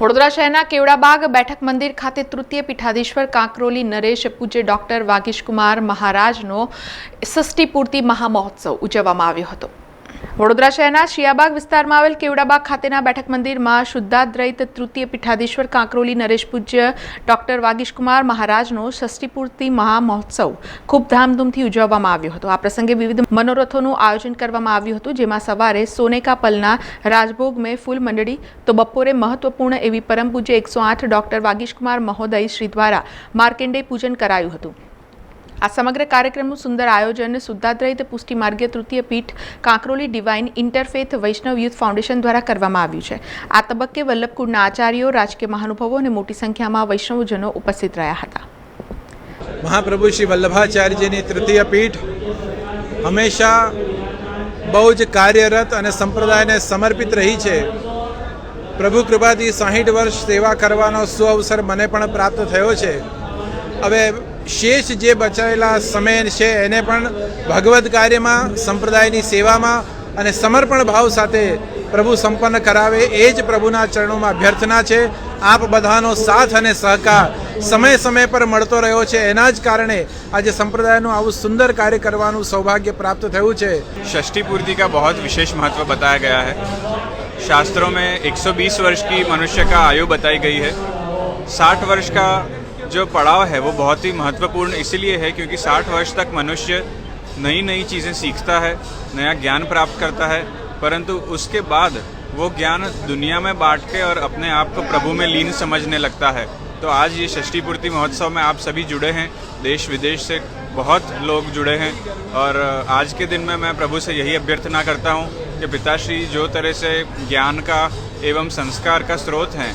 વડોદરા શહેરના કેવડાબાગ બેઠક મંદિર ખાતે તૃતીય પીઠાધીશ્વર કાંકરોલી નરેશ પૂજ્ય ડોક્ટર વાગીશકુમાર મહારાજનો ષષ્ઠી પૂર્તિ મહામહોત્સવ ઉજવવામાં આવ્યો હતો. વડોદરા શહેરના શિયાબાગ વિસ્તારમાં આવેલ કેવડાબાગ ખાતેના બેઠક મંદિરમાં શુદ્ધાદ્રૈત તૃતીય પીઠાધીશ્વર કાંકરોલી નરેશ પૂજ્ય ડોક્ટર વાગીશકુમાર મહારાજનો ષષ્ઠીપૂર્તિ મહામહોત્સવ ખૂબ ધામધૂમથી ઉજવવામાં આવ્યો હતો. આ પ્રસંગે વિવિધ મનોરથોનું આયોજન કરવામાં આવ્યું હતું, જેમાં સવારે સોનેકા પલના રાજભોગ મેં ફૂલ મંડળી, તો બપોરે મહત્વપૂર્ણ એવી પરમ પૂજ્ય એકસો આઠ ડોક્ટર વાગીશકુમાર મહોદય શ્રી દ્વારા માર્કેન્ડે પૂજન કરાયું હતું. આ સમગ્ર કાર્યક્રમનું સુંદર આયોજન શુદ્ધાદ્વૈત પુષ્ટિ માર્ગે તૃતીય પીઠ Kankroli divine interfaith Vaishnav youth foundation દ્વારા કરવામાં આવ્યું છે. આ તબક્કે વલ્લભકુળના આચાર્યો, રાજકીય મહાનુભાવો અને મોટી સંખ્યામાં વૈષ્ણવજનો ઉપસ્થિત રહ્યા હતા. મહાપ્રભુ શ્રી વલ્લભાચાર્યજીની તૃતીય પીઠ હંમેશા બહુ જ કાર્યરત અને સંપ્રદાયને સમર્પિત રહી છે. પ્રભુ કૃપાથી સાહીઠ વર્ષ સેવા કરવાનો સુઅવસર મને પણ પ્રાપ્ત થયો છે. હવે શેષ જે બચાવેલા સમય છે એને પણ ભગવદ્ કાર્યમાં સંપ્રદાયની સેવામાં અને સમર્પણ ભાવ સાથે પ્રભુ સંપન્ન કરાવે એ જ પ્રભુના ચરણોમાં અભ્યર્થના છે આપ બધાનો સાથ અને સહકાર સમય સમય પર મળતો રહ્યો છે એના જ કારણે આજે સંપ્રદાયનું આવું સુંદર કાર્ય કરવાનું સૌભાગ્ય પ્રાપ્ત થયું છે षष्ठी पूर्ति का बहुत विशेष महत्व बताया गया है शास्त्रों में 120 वर्ष की मनुष्य का आयु बताई गई है 60 वर्ष का जो पड़ाव है वो बहुत ही महत्वपूर्ण इसलिए है क्योंकि 60 वर्ष तक मनुष्य नई नई चीज़ें सीखता है, नया ज्ञान प्राप्त करता है, परंतु उसके बाद वो ज्ञान दुनिया में बांट के और अपने आप को प्रभु में लीन समझने लगता है। तो आज ये षष्ठी पूर्ति महोत्सव में आप सभी जुड़े हैं, देश विदेश से बहुत लोग जुड़े हैं और आज के दिन में मैं प्रभु से यही अभ्यर्थना करता हूँ कि पिताश्री जो तरह से ज्ञान का एवं संस्कार का स्रोत हैं